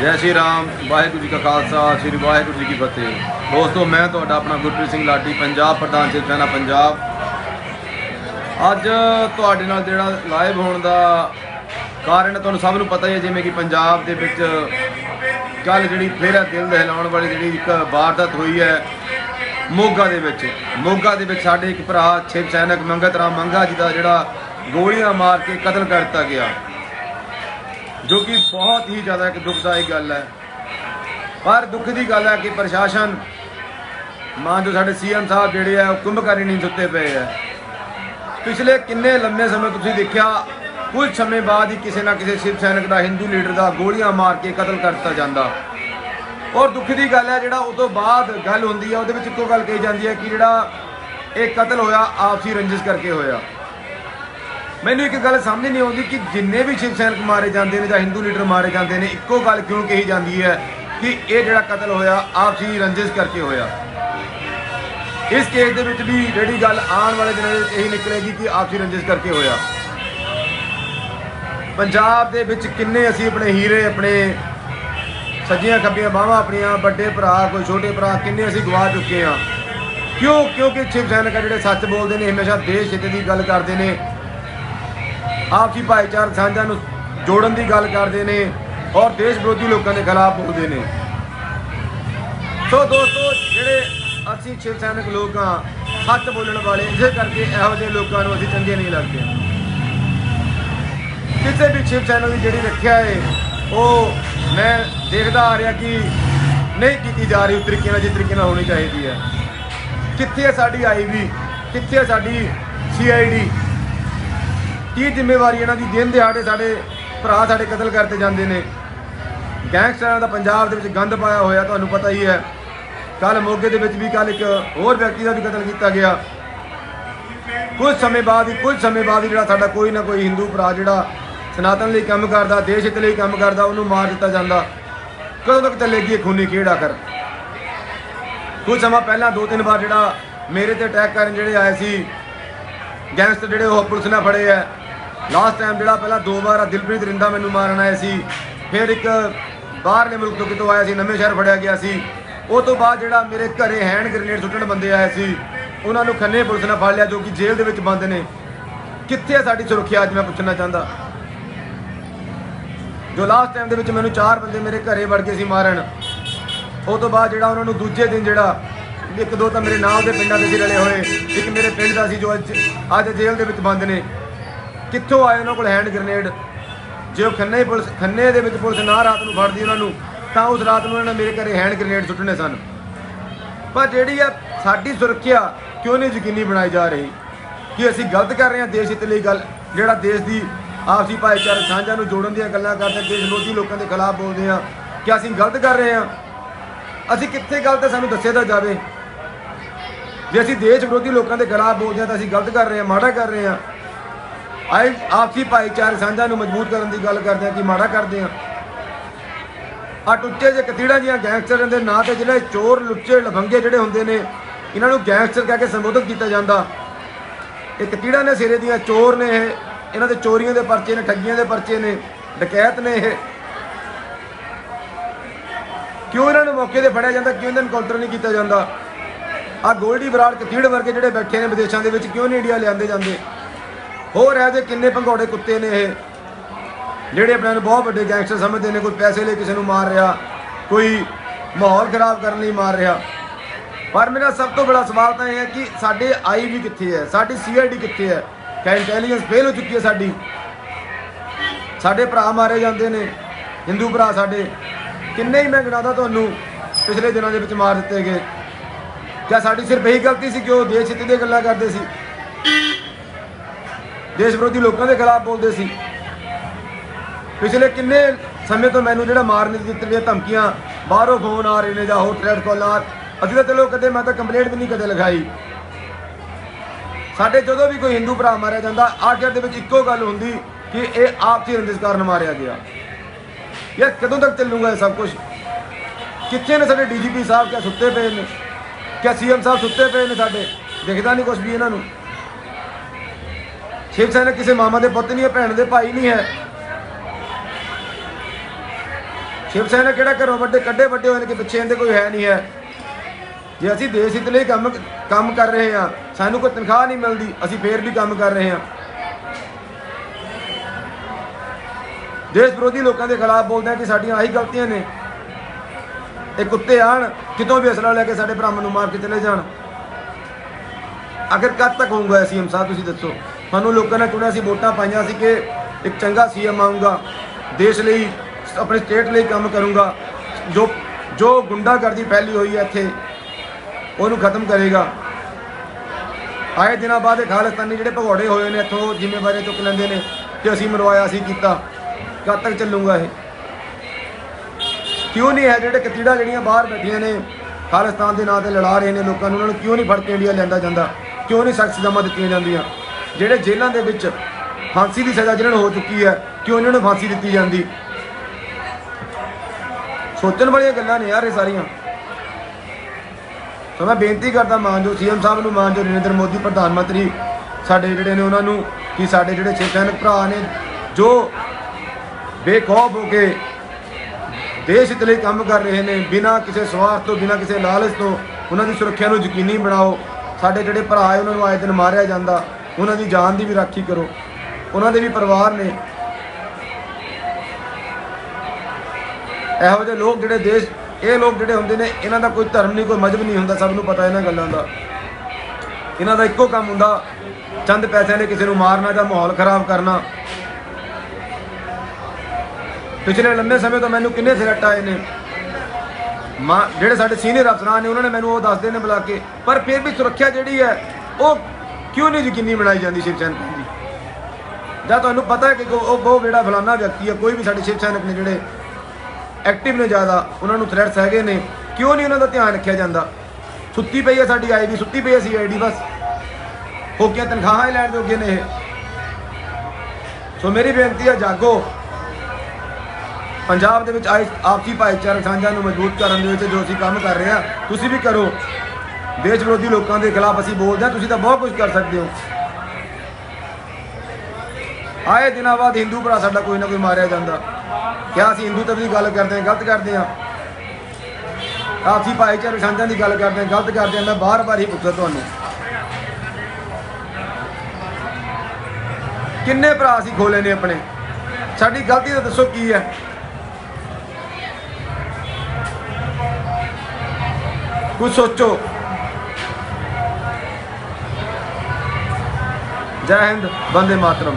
ਜੈ ਸ਼੍ਰੀ ਰਾਮ, ਵਾਹਿਗੁਰੂ ਜੀ ਕਾ ਖਾਲਸਾ, ਸ੍ਰੀ ਵਾਹਿਗੁਰੂ ਜੀ ਕੀ ਫਤਿਹ। ਦੋਸਤੋ, ਮੈਂ ਤੁਹਾਡਾ ਆਪਣਾ ਗੁਰਪ੍ਰੀਤ ਸਿੰਘ ਲਾਡੀ, ਪੰਜਾਬ ਪ੍ਰਧਾਨ ਸਿੱਖ ਸੈਨਾ ਪੰਜਾਬ। ਅੱਜ ਤੁਹਾਡੇ ਨਾਲ ਜਿਹੜਾ ਲਾਈਵ ਹੋਣ ਦਾ ਕਾਰਨ ਤੁਹਾਨੂੰ ਸਭ ਨੂੰ ਪਤਾ ਹੀ ਹੈ, ਜਿਵੇਂ ਕਿ ਪੰਜਾਬ ਦੇ ਵਿੱਚ ਕੱਲ ਜਿਹੜੀ ਫੇਰ ਇਹ ਦਿਲ ਦਹਿਲਾਉਣ ਵਾਲੀ ਜਿਹੜੀ ਇੱਕ ਵਾਰਦਾਤ ਹੋਈ ਹੈ, ਮੋਗਾ ਦੇ ਵਿੱਚ। ਮੋਗਾ ਦੇ ਵਿੱਚ ਸਾਡੇ ਇੱਕ ਭਰਾ ਛਿਵ ਸੈਨਿਕ, ਮੰਗਤ ਰਾਮ ਮੰਗਾ ਜੀ ਦਾ ਜਿਹੜਾ ਗੋਲੀਆਂ ਮਾਰ ਕੇ ਕਤਲ ਕਰ ਦਿੱਤਾ ਗਿਆ। ਜੋ ਕਿ ਬਹੁਤ ਹੀ ਜ਼ਿਆਦਾ ਇੱਕ ਦੁਖਦਾਈ ਗੱਲ ਹੈ। ਪਰ ਦੁੱਖ ਦੀ ਗੱਲ ਹੈ ਕਿ ਪ੍ਰਸ਼ਾਸਨ ਮਾਂ ਜੋ ਸਾਡੇ ਸੀਐਮ ਸਾਹਿਬ ਜਿਹੜੇ ਆ, ਉਹ ਕੁੰਭਕਾਰੀ ਨਹੀਂ ਸੁੱਤੇ ਪਏ ਆ। ਪਿਛਲੇ ਕਿੰਨੇ ਲੰਮੇ ਸਮੇਂ ਤੁਸੀਂ ਦੇਖਿਆ, ਕੁਝ ਸਮੇਂ ਬਾਅਦ ਹੀ ਕਿਸੇ ਨਾ ਕਿਸੇ ਸ਼ਿਵ ਸੈਨਿਕ ਦਾ ਹਿੰਦੂ ਲੀਡਰ ਦਾ ਗੋਲੀਆਂ ਮਾਰ ਕੇ ਕਤਲ ਕਰ ਦਿੱਤਾ ਜਾਂਦਾ। ਔਰ ਦੁੱਖ ਦੀ ਗੱਲ ਹੈ, ਜਿਹੜਾ ਉਸ ਤੋਂ ਬਾਅਦ ਗੱਲ ਹੁੰਦੀ ਹੈ ਉਹਦੇ ਵਿੱਚ ਇੱਕੋ ਗੱਲ ਕਹੀ ਜਾਂਦੀ ਹੈ ਕਿ ਜਿਹੜਾ ਇਹ ਕਤਲ ਹੋਇਆ, ਆਪਸੀ ਰੰਜਿਸ਼ ਕਰਕੇ ਹੋਇਆ। ਮੈਨੂੰ ਇੱਕ ਗੱਲ ਸਮਝ ਨਹੀਂ ਆਉਂਦੀ ਕਿ ਜਿੰਨੇ ਵੀ ਸ਼ਿਵ ਸੈਨਿਕ ਮਾਰੇ ਜਾਂਦੇ ਨੇ ਜਾਂ ਹਿੰਦੂ ਲੀਡਰ ਮਾਰੇ ਜਾਂਦੇ ਨੇ, ਇੱਕੋ ਗੱਲ ਕਿਉਂ ਕਹੀ ਜਾਂਦੀ ਹੈ ਕਿ ਇਹ ਜਿਹੜਾ ਕਤਲ ਹੋਇਆ ਆਪਸੀ ਰੰਜਿਸ਼ ਕਰਕੇ ਹੋਇਆ। ਇਸ ਕੇਸ ਦੇ ਵਿੱਚ ਵੀ ਜਿਹੜੀ ਗੱਲ ਆਉਣ ਵਾਲੇ ਦਿਨਾਂ ਦੇ ਵਿੱਚ ਇਹੀ ਨਿਕਲੇਗੀ ਕਿ ਆਪਸੀ ਰੰਜਿਸ਼ ਕਰਕੇ ਹੋਇਆ। ਪੰਜਾਬ ਦੇ ਵਿੱਚ ਕਿੰਨੇ ਅਸੀਂ ਆਪਣੇ ਹੀਰੇ, ਆਪਣੇ ਸੱਜੀਆਂ ਖੱਬੀਆਂ ਬਾਹਾਂ ਆਪਣੀਆਂ, ਵੱਡੇ ਭਰਾ, ਕੋਈ ਛੋਟੇ ਭਰਾ, ਕਿੰਨੇ ਅਸੀਂ ਗਵਾ ਚੁੱਕੇ ਆ ਕਿਉਂ? ਕਿਉਂਕਿ ਸ਼ਿਵ ਸੈਨਿਕ ਆ ਜਿਹੜੇ ਸੱਚ ਬੋਲਦੇ ਨੇ, ਹਮੇਸ਼ਾ ਦੇਸ਼ ਹਿੱਤ ਦੀ ਗੱਲ ਕਰਦੇ ਨੇ। ਆਪਸੀ ਭਾਈਚਾਰਕ ਸਾਂਝਾ ਨੂੰ ਜੋੜਨ ਦੀ ਗੱਲ ਕਰਦੇ ਨੇ ਔਰ ਦੇਸ਼ ਵਿਰੋਧੀ ਲੋਕਾਂ ਦੇ ਖਿਲਾਫ ਬੋਲਦੇ ਨੇ। ਸੋ ਦੋਸਤੋ, ਜਿਹੜੇ ਅਸੀਂ ਸ਼ਿਵ ਸੈਨਿਕ ਲੋਕ ਆ ਸੱਚ ਬੋਲਣ ਵਾਲੇ, ਇਸੇ ਕਰਕੇ ਇਹੋ ਜਿਹੇ ਲੋਕਾਂ ਨੂੰ ਅਸੀਂ ਚੰਗੇ ਨਹੀਂ ਲੱਗਦੇ। ਕਿਸੇ ਵੀ ਸ਼ਿਵ ਸੈਨਿਕ ਦੀ ਜਿਹੜੀ ਰੱਖਿਆ ਹੈ ਉਹ ਮੈਂ ਦੇਖਦਾ ਆ ਰਿਹਾ ਕਿ ਨਹੀਂ ਕੀਤੀ ਜਾ ਰਹੀ ਉਸ ਤਰੀਕੇ ਨਾਲ, ਜਿਸ ਤਰੀਕੇ ਨਾਲ ਹੋਣੀ ਚਾਹੀਦੀ ਹੈ। ਕਿੱਥੇ ਹੈ ਸਾਡੀ ਆਈਵੀ ਕਿੱਥੇ ਹੈ ਸਾਡੀ ਸੀਆਈਡੀ ਕੀ ਜ਼ਿੰਮੇਵਾਰੀ ਇਹਨਾਂ ਦੀ? ਦਿਨ ਦਿਹਾੜੇ ਸਾਡੇ ਭਰਾ ਸਾਡੇ ਕਤਲ ਕਰਤੇ ਜਾਂਦੇ ਨੇ। ਗੈਂਗਸਟਰਾਂ ਦਾ ਪੰਜਾਬ ਦੇ ਵਿੱਚ ਗੰਦ ਪਾਇਆ ਹੋਇਆ, ਤੁਹਾਨੂੰ ਪਤਾ ਹੀ ਹੈ। ਕੱਲ ਮੋਗੇ ਦੇ ਵਿੱਚ ਵੀ ਕੱਲ ਇੱਕ ਹੋਰ ਵਿਅਕਤੀ ਦਾ ਵੀ ਕਤਲ ਕੀਤਾ ਗਿਆ। ਕੁਝ ਸਮੇਂ ਬਾਅਦ ਹੀ, ਕੁਝ ਸਮੇਂ ਬਾਅਦ ਹੀ ਜਿਹੜਾ ਸਾਡਾ ਕੋਈ ਨਾ ਕੋਈ ਹਿੰਦੂ ਭਰਾ ਜਿਹੜਾ ਸਨਾਤਨ ਲਈ ਕੰਮ ਕਰਦਾ, ਦੇਸ਼ ਹਿੱਤ ਲਈ ਕੰਮ ਕਰਦਾ, ਉਹਨੂੰ ਮਾਰ ਦਿੱਤਾ ਜਾਂਦਾ। ਕਦੋਂ ਤੱਕ ਚੱਲੇਗੀ ਇਹ ਖੂਨੀ ਖੇਡ ਆਖਰ? ਕੁਝ ਸਮਾਂ ਪਹਿਲਾਂ ਦੋ ਤਿੰਨ ਵਾਰ ਜਿਹੜਾ ਮੇਰੇ ਤੇ ਅਟੈਕ ਕਰਨ ਜਿਹੜੇ ਆਏ ਸੀ, ਗੈਂਗਸਟਰ ਜਿਹੜੇ ਉਹ ਪੁਲਿਸ ਨੇ ਫੜੇ ਆ। ਲਾਸਟ ਟਾਈਮ ਜਿਹੜਾ ਪਹਿਲਾਂ ਦੋ ਵਾਰ ਦਿਲਪ੍ਰੀਤ ਰਿੰਦਾ ਮੈਨੂੰ ਮਾਰਨ ਆਇਆ ਸੀ। ਫਿਰ ਇੱਕ ਬਾਹਰਲੇ ਮੁਲਕ ਤੋਂ ਕਿਤੋਂ ਆਇਆ ਸੀ, ਨਵੇਂ ਸ਼ਹਿਰ ਫੜਿਆ ਗਿਆ ਸੀ। ਉਹ ਤੋਂ ਬਾਅਦ ਜਿਹੜਾ ਮੇਰੇ ਘਰੇ ਹੈਂਡ ਗ੍ਰੇਨੇਡ ਸੁੱਟਣ ਬੰਦੇ ਆਏ ਸੀ, ਉਹਨਾਂ ਨੂੰ ਖੰਨੇ ਪੁਲਿਸ ਨੇ ਫੜ ਲਿਆ, ਜੋ ਕਿ ਜੇਲ੍ਹ ਦੇ ਵਿੱਚ ਬੰਦ ਨੇ। ਕਿੱਥੇ ਹੈ ਸਾਡੀ ਸੁਰੱਖਿਆ, ਅੱਜ ਮੈਂ ਪੁੱਛਣਾ ਚਾਹੁੰਦਾ। ਜੋ ਲਾਸਟ ਟਾਈਮ ਦੇ ਵਿੱਚ ਮੈਨੂੰ ਚਾਰ ਬੰਦੇ ਮੇਰੇ ਘਰੇ ਵੜ ਗਏ ਸੀ ਮਾਰਨ। ਉਹ ਤੋਂ ਬਾਅਦ ਜਿਹੜਾ ਉਹਨਾਂ ਨੂੰ ਦੂਜੇ ਦਿਨ ਜਿਹੜਾ, ਇੱਕ ਦੋ ਤਾਂ ਮੇਰੇ ਨਾਲ ਦੇ ਪਿੰਡਾਂ ਦੇ ਸੀ ਰਲੇ ਹੋਏ, ਇੱਕ ਮੇਰੇ ਪਿੰਡ ਦਾ ਸੀ ਜੋ ਅੱਜ ਅੱਜ ਜੇਲ੍ਹ ਦੇ ਵਿੱਚ ਬੰਦ ਨੇ। ਕਿੱਥੋਂ ਆਏ ਉਹਨਾਂ ਕੋਲ ਹੈਂਡ ਗ੍ਰਨੇਡ ਜੇ ਉਹ ਖੰਨੇ ਪੁਲਿਸ ਖੰਨੇ ਦੇ ਵਿੱਚ ਪੁਲਿਸ ਨਾ ਰਾਤ ਨੂੰ ਫੜਦੀ ਉਹਨਾਂ ਨੂੰ ਤਾਂ ਉਸ ਰਾਤ ਨੂੰ ਉਹਨਾਂ ਨੇ ਮੇਰੇ ਘਰੇ ਹੈਂਡ ਗ੍ਰੇਨੇਡ ਸੁੱਟਣੇ ਸਨ। ਪਰ ਜਿਹੜੀ ਆ ਸਾਡੀ ਸੁਰੱਖਿਆ ਕਿਉਂ ਨਹੀਂ ਯਕੀਨੀ ਬਣਾਈ ਜਾ ਰਹੀ? ਕਿ ਅਸੀਂ ਗਲਤ ਕਰ ਰਹੇ ਹਾਂ ਦੇਸ਼ ਹਿੱਤ ਲਈ ਗੱਲ ਜਿਹੜਾ ਦੇਸ਼ ਦੀ ਆਪਸੀ ਭਾਈਚਾਰਕ ਸਾਂਝਾ ਨੂੰ ਜੋੜਨ ਦੀਆਂ ਗੱਲਾਂ ਕਰਦੇ ਹਾਂ, ਦੇਸ਼ ਵਿਰੋਧੀ ਲੋਕਾਂ ਦੇ ਖਿਲਾਫ ਬੋਲਦੇ ਹਾਂ ਕਿ ਅਸੀਂ ਗਲਤ ਕਰ ਰਹੇ ਹਾਂ? ਅਸੀਂ ਕਿੱਥੇ ਗਲਤ ਹੈ ਸਾਨੂੰ ਦੱਸਿਆ ਤਾਂ ਜਾਵੇ। ਜੇ ਅਸੀਂ ਦੇਸ਼ ਵਿਰੋਧੀ ਲੋਕਾਂ ਦੇ ਖਿਲਾਫ ਬੋਲਦੇ ਹਾਂ ਤਾਂ ਅਸੀਂ ਗਲਤ ਕਰ ਰਹੇ ਹਾਂ ਮਾੜਾ ਕਰ ਰਹੇ ਹਾਂ। ਆਏ ਆਪਸੀ ਭਾਈਚਾਰਕ ਸਾਂਝਾਂ ਨੂੰ ਮਜ਼ਬੂਤ ਕਰਨ ਦੀ ਗੱਲ ਕਰਦੇ ਹਾਂ ਕਿ ਮਾੜਾ ਕਰਦੇ ਹਾਂ ਆ ਟੁੱਟੇ ਜੇ ਕਤੀੜਾਂ ਜੀਆਂ ਗੈਂਗਸਟਰਾਂ ਦੇ ਨਾਂ ਤੇ ਜਿਹੜੇ ਚੋਰ, ਲੁੱਚੇ, ਲਫੰਗੇ ਜਿਹੜੇ ਹੁੰਦੇ ਨੇ, ਇਹਨਾਂ ਨੂੰ ਗੈਂਗਸਟਰ ਕਹਿ ਕੇ ਸੰਬੋਧਿਤ ਕੀਤਾ ਜਾਂਦਾ। ਇਹ ਕਤੀੜਾਂ ਨੇ ਸਿਰੇ ਦੀਆਂ ਚੋਰ ਨੇ ਇਹ, ਇਹਨਾਂ ਦੇ ਚੋਰੀਆਂ ਦੇ ਪਰਚੇ ਨੇ, ਠੱਗੀਆਂ ਦੇ ਪਰਚੇ ਨੇ, ਡਕੈਤ ਨੇ ਇਹ। ਕਿਉਂ ਇਹਨਾਂ ਨੂੰ ਮੌਕੇ ਤੇ ਫੜਿਆ ਜਾਂਦਾ, ਕਿਉਂ ਇਹਨਾਂ ਨੂੰ ਕਾਊਂਟਰ ਨਹੀਂ ਕੀਤਾ ਜਾਂਦਾ? ਆ ਗੋਲਡੀ ਬਰਾੜ ਕਤੀੜ ਵਰਗੇ ਜਿਹੜੇ ਬੈਠੇ ਨੇ ਵਿਦੇਸ਼ਾਂ ਦੇ ਵਿੱਚ, ਕਿਉਂ ਨਹੀਂ ਇੰਡੀਆ ਲਿਆਂਦੇ ਜਾਂਦੇ? ਹੋਰ ਇਹ ਜੇ ਕਿੰਨੇ ਭੰਗੌੜੇ ਕੁੱਤੇ ਨੇ ਇਹ? ਜਿਹੜੇ ਆਪਣੇ ਨੂੰ ਬਹੁਤ ਵੱਡੇ ਗੈਂਗਸਟਰ ਸਮਝਦੇ ਨੇ, ਕੋਈ ਪੈਸੇ ਲਈ ਕਿਸੇ ਨੂੰ ਮਾਰ ਰਿਹਾ, ਕੋਈ ਮਾਹੌਲ ਖਰਾਬ ਕਰਨ ਲਈ ਮਾਰ ਰਿਹਾ। ਪਰ ਮੇਰਾ ਸਭ ਤੋਂ ਬੜਾ ਸਵਾਲ ਤਾਂ ਇਹ ਹੈ ਕਿ ਸਾਡੇ ਆਈ ਵੀ ਕਿੱਥੇ ਹੈ? ਸਾਡੀ ਸੀਆਈਡੀ ਕਿੱਥੇ ਹੈ? ਕਿ ਇੰਟੈਲੀਜੈਂਸ ਫੇਲ ਹੋ ਚੁੱਕੀ ਹੈ ਸਾਡੀ? ਸਾਡੇ ਭਰਾ ਮਾਰੇ ਜਾਂਦੇ ਨੇ, ਹਿੰਦੂ ਭਰਾ ਸਾਡੇ। ਕਿੰਨੇ ਹੀ ਮੈਂ ਗਿਣਾਦਾ ਤੁਹਾਨੂੰ ਪਿਛਲੇ ਦਿਨਾਂ ਦੇ ਵਿੱਚ ਮਾਰ ਦਿੱਤੇ ਗਏ। ਕਿਆ ਸਾਡੀ ਸਿਰਫ ਇਹੀ ਗਲਤੀ ਸੀ ਕਿ ਉਹ ਦੇਸ਼ ਹਿੱਤ ਦੀਆਂ ਗੱਲਾਂ ਕਰਦੇ ਸੀ? ਦੇਸ਼ ਵਿਰੋਧੀ ਲੋਕਾਂ ਦੇ ਖਿਲਾਫ ਬੋਲਦੇ ਸੀ। ਪਿਛਲੇ ਕਿੰਨੇ ਸਮੇਂ ਤੋਂ ਮੈਨੂੰ ਜਿਹੜਾ ਮਾਰਨ ਦੀ ਦਿੱਤੀਆਂ ਧਮਕੀਆਂ ਬਾਹਰੋਂ ਫੋਨ ਆ ਰਹੇ ਨੇ ਜਾਂ ਹੋਰ ਥ੍ਰੈਟ ਕਾਲਾਂ ਅਸੀਂ ਤਾਂ ਚਲੋ ਕਦੇ ਮੈਂ ਤਾਂ ਕੰਪਲੇਂਟ ਵੀ ਨਹੀਂ ਕਦੇ ਲਿਖਾਈ। ਸਾਡੇ ਜਦੋਂ ਵੀ ਕੋਈ ਹਿੰਦੂ ਭਰਾ ਮਾਰਿਆ ਜਾਂਦਾ, ਆਖਿਰ ਦੇ ਵਿੱਚ ਇੱਕੋ ਗੱਲ ਹੁੰਦੀ ਕਿ ਇਹ ਆਪਸੀ ਰੰਜਿਸ਼ ਕਾਰਨ ਮਾਰਿਆ ਗਿਆ। ਯਾਰ ਕਦੋਂ ਤੱਕ ਚੱਲੂਗਾ ਇਹ ਸਭ ਕੁਝ ਕਿੱਥੇ ਨੇ ਸਾਡੇ ਡੀਜੀਪੀ ਸਾਹਿਬ? ਕਿਆ ਸੁੱਤੇ ਪਏ ਨੇ? ਕਿਆ ਸੀਐਮ ਸਾਹਿਬ ਸੁੱਤੇ ਪਏ ਨੇ ਸਾਡੇ? ਦਿਖਦਾ ਨਹੀਂ ਕੁਝ ਵੀ ਇਹਨਾਂ ਨੂੰ। ਸ਼ਿਵ ਸੈਨਾ, ਕਿਸੇ ਮਾਮਾ ਦੇ ਪੁੱਤ ਨਹੀਂ ਹੈ, ਭੈਣ ਦੇ ਭਾਈ ਨਹੀਂ ਹੈ। ਸ਼ਿਵ ਸੈਨਾ ਕਿਹੜਾ ਘਰੋਂ ਵੱਡੇ, ਕੱਢੇ ਵੱਡੇ ਹੋਏ ਨੇ ਕਿ ਪਿੱਛੇ ਇਹਦੇ ਕੋਈ ਹੈ ਨਹੀਂ ਹੈ। ਜੇ ਅਸੀਂ ਦੇਸ਼ ਹਿੱਤ ਲਈ ਕੰਮ ਕੰਮ ਕਰ ਰਹੇ ਹਾਂ, ਸਾਨੂੰ ਕੋਈ ਤਨਖਾਹ ਨਹੀਂ ਮਿਲਦੀ, ਅਸੀਂ ਫੇਰ ਵੀ ਕੰਮ ਕਰ ਰਹੇ ਹਾਂ। ਦੇਸ਼ ਵਿਰੋਧੀ ਲੋਕਾਂ ਦੇ ਖਿਲਾਫ ਬੋਲਦੇ ਆ ਕਿ ਸਾਡੀਆਂ ਆਹੀ ਗਲਤੀਆਂ ਨੇ। ਇਹ ਕੁੱਤੇ ਆਣ, ਕਿਤੋਂ ਵੀ ਅਸਲਾ ਲੈ ਕੇ ਸਾਡੇ ਭਰਾਵਾਂ ਨੂੰ ਮਾਰ ਕੇ ਚਲੇ ਜਾਣ। ਅਗਰ ਕਦ ਤੱਕ ਹੋਊਗਾ ਸੀਐਮ ਸਾਹਿਬ ਤੁਸੀਂ ਦੱਸੋ। ਸਾਨੂੰ ਲੋਕਾਂ ਨੇ ਚੁਣਿਆ ਸੀ, ਵੋਟਾਂ ਪਾਈਆਂ ਸੀ ਕਿ ਇੱਕ ਚੰਗਾ ਸੀਐਮ ਆਊਗਾ, ਦੇਸ਼ ਲਈ, ਆਪਣੇ ਸਟੇਟ ਲਈ ਕੰਮ ਕਰੂੰਗਾ। ਜੋ ਜੋ ਗੁੰਡਾਗਰਦੀ ਫੈਲੀ ਹੋਈ ਹੈ ਇੱਥੇ, ਉਹਨੂੰ ਖਤਮ ਕਰੇਗਾ। ਆਏ ਦਿਨਾਂ ਬਾਅਦ ਖਾਲਿਸਤਾਨੀ ਜਿਹੜੇ ਭਗੌੜੇ ਹੋਏ ਨੇ, ਇੱਥੋਂ ਜ਼ਿੰਮੇਵਾਰੀ ਚੁੱਕ ਲੈਂਦੇ ਨੇ ਕਿ ਅਸੀਂ ਮਰਵਾਇਆ ਅਸੀਂ ਕੀਤਾ। ਕਦ ਤੱਕ ਚੱਲੂਗਾ ਇਹ? ਕਿਉਂ ਨਹੀਂ ਹੈ ਜਿਹੜੇ ਕਤੀੜਾ ਜਿਹੜੀਆਂ ਬਾਹਰ ਬੈਠੀਆਂ ਨੇ, ਖਾਲਿਸਤਾਨ ਦੇ ਨਾਂ ਤੇ ਲੜਾ ਰਹੇ ਨੇ ਲੋਕਾਂ ਨੂੰ, ਉਹਨਾਂ ਨੂੰ ਕਿਉਂ ਨਹੀਂ ਫੜ ਕੇ ਇੰਡੀਆ ਲਿਆਂਦਾ ਜਾਂਦਾ? ਕਿਉਂ ਨਹੀਂ ਸਖਤ ਸਜ਼ਾਵਾਂ ਦਿੱਤੀਆਂ ਜਾਂਦੀਆਂ? ਜਿਹੜੇ ਜੇਲ੍ਹਾਂ ਦੇ ਵਿੱਚ ਫਾਂਸੀ ਦੀ ਸਜ਼ਾ ਜਿਹਨਾਂ ਨੂੰ ਹੋ ਚੁੱਕੀ ਹੈ, ਕਿਉਂ ਉਹਨਾਂ ਨੂੰ ਫਾਂਸੀ ਦਿੱਤੀ ਜਾਂਦੀ? ਸੋਚਣ ਵਾਲੀਆਂ ਗੱਲਾਂ ਨੇ ਯਾਰ ਇਹ ਸਾਰੀਆਂ। ਸੋ ਮੈਂ ਬੇਨਤੀ ਕਰਦਾ ਮਾਨਜੋ ਸੀਐਮ ਸਾਹਿਬ ਨੂੰ ਮਾਨਜੋ ਨਰਿੰਦਰ ਮੋਦੀ, ਪ੍ਰਧਾਨ ਮੰਤਰੀ, ਸਾਡੇ ਜਿਹੜੇ ਨੇ ਉਹਨਾਂ ਨੂੰ ਕਿ ਸਾਡੇ ਜਿਹੜੇ ਛੇ ਸੈਨਿਕ ਭਰਾ ਨੇ, ਜੋ ਬੇਖੌਫ ਹੋ ਕੇ ਦੇਸ਼ ਦੇ ਲਈ ਕੰਮ ਕਰ ਰਹੇ ਨੇ, ਬਿਨਾਂ ਕਿਸੇ ਸਵਾਰਥ ਤੋਂ, ਬਿਨਾਂ ਕਿਸੇ ਲਾਲਚ ਤੋਂ, ਉਹਨਾਂ ਦੀ ਸੁਰੱਖਿਆ ਨੂੰ ਯਕੀਨੀ ਬਣਾਓ। ਸਾਡੇ ਜਿਹੜੇ ਭਰਾ ਹੈ ਉਹਨਾਂ ਨੂੰ ਆਏ ਦਿਨ ਮਾਰਿਆ ਜਾਂਦਾ। ਉਹਨਾਂ ਦੀ ਜਾਨ ਦੀ ਵੀ ਰਾਖੀ ਕਰੋ। ਉਹਨਾਂ ਦੇ ਵੀ ਪਰਿਵਾਰ ਨੇ। ਇਹੋ ਜਿਹੇ ਲੋਕ ਜਿਹੜੇ ਦੇਸ਼, ਇਹ ਲੋਕ ਜਿਹੜੇ ਹੁੰਦੇ ਨੇ, ਇਹਨਾਂ ਦਾ ਕੋਈ ਧਰਮ ਨਹੀਂ, ਕੋਈ ਮਜ਼ਹਬ ਨਹੀਂ ਹੁੰਦਾ, ਸਭ ਨੂੰ ਪਤਾ ਇਹਨਾਂ ਗੱਲਾਂ ਦਾ। ਇਹਨਾਂ ਦਾ ਇੱਕੋ ਕੰਮ ਹੁੰਦਾ, ਚੰਦ ਪੈਸਿਆਂ ਨੇ ਕਿਸੇ ਨੂੰ ਮਾਰਨਾ ਜਾਂ ਮਾਹੌਲ ਖਰਾਬ ਕਰਨਾ। ਪਿਛਲੇ ਲੰਮੇ ਸਮੇਂ ਤੋਂ ਮੈਨੂੰ ਕਿੰਨੇ ਥ੍ਰੈਟ ਆਏ ਨੇ। ਮਾਂ, ਜਿਹੜੇ ਸਾਡੇ ਸੀਨੀਅਰ ਅਫਸਰਾਂ ਨੇ, ਉਹਨਾਂ ਨੇ ਮੈਨੂੰ ਉਹ ਦੱਸਦੇ ਨੇ ਬੁਲਾ ਕੇ। ਪਰ ਫਿਰ ਵੀ ਸੁਰੱਖਿਆ ਜਿਹੜੀ ਹੈ, ਉਹ ਕਿਉਂ ਨਹੀਂ ਯਕੀਨੀ ਬਣਾਈ ਜਾਂਦੀ ਸ਼ਿਵ ਸੈਨਿਕਾਂ ਦੀ? ਜਾਂ ਤੁਹਾਨੂੰ ਪਤਾ ਹੈ ਕਿ ਉਹ ਬਹੁਤ ਜਿਹੜਾ ਫਲਾਨਾ ਵਿਅਕਤੀ ਹੈ, ਕੋਈ ਵੀ ਸਾਡੇ ਸ਼ਿਵ ਸੈਨਿਕ ਨੇ ਜਿਹੜੇ ਐਕਟਿਵ ਨੇ ਜ਼ਿਆਦਾ, ਉਹਨਾਂ ਨੂੰ ਥ੍ਰੈਟਸ ਹੈਗੇ ਨੇ, ਕਿਉਂ ਨਹੀਂ ਉਹਨਾਂ ਦਾ ਧਿਆਨ ਰੱਖਿਆ ਜਾਂਦਾ? ਸੁੱਤੀ ਪਈ ਹੈ ਸਾਡੀ ਆਈਡੀ ਸੁੱਤੀ ਪਈ ਹੈ ਸੀ ਆਈਡੀ ਬਸ। ਹੋ ਕੇ ਤਨਖਾਹਾਂ ਹੀ ਲੈਣ ਜੋਗੇ ਨੇ ਇਹ। ਸੋ ਮੇਰੀ ਬੇਨਤੀ ਹੈ, ਜਾਗੋ। ਪੰਜਾਬ ਦੇ ਵਿੱਚ ਆਏ ਆਪਸੀ ਭਾਈਚਾਰਕ ਸਾਂਝਾ ਨੂੰ ਮਜ਼ਬੂਤ ਕਰਨ ਦੇ ਵਿੱਚ ਜੋ ਅਸੀਂ ਕੰਮ ਕਰ ਰਹੇ ਹਾਂ, ਤੁਸੀਂ ਵੀ ਕਰੋ। ਦੇਸ਼ ਵਿਰੋਧੀ ਲੋਕਾਂ ਦੇ ਖਿਲਾਫ ਅਸੀਂ ਬੋਲਦੇ ਹਾਂ, ਤੁਸੀਂ ਤਾਂ ਬਹੁਤ ਕੁਝ ਕਰ ਸਕਦੇ ਹੋ। ਆਏ ਦਿਨਾਂ ਬਾਅਦ ਹਿੰਦੂ ਭਰਾ ਸਾਡਾ ਕੋਈ ਨਾ ਕੋਈ ਮਾਰਿਆ ਜਾਂਦਾ। ਕਿਆ ਅਸੀਂ ਹਿੰਦੂ ਦੀ ਗੱਲ ਕਰਦੇ ਹਾਂ, ਗਲਤ ਕਰਦੇ ਹਾਂ। ਆਪਸੀ ਭਾਈਚਾਰੇ ਸਾਂਝਾਂ ਦੀ ਗੱਲ ਕਰਦੇ ਹਾਂ, ਗਲਤ ਕਰਦੇ ਹਾਂ, ਮੈਂ ਬਾਰ-ਬਾਰ ਹੀ ਪੁੱਛਦਾ ਤੁਹਾਨੂੰ। ਕਿੰਨੇ ਭਰਾ ਅਸੀਂ ਖੋਲੇ ਨੇ ਆਪਣੇ? ਸਾਡੀ ਗਲਤੀ ਤਾਂ ਦੱਸੋ ਕੀ ਹੈ? ਕੁਝ ਸੋਚੋ। ਜੈ ਹਿੰਦ ਬੰਦੇ ਮਾਤਰਮ।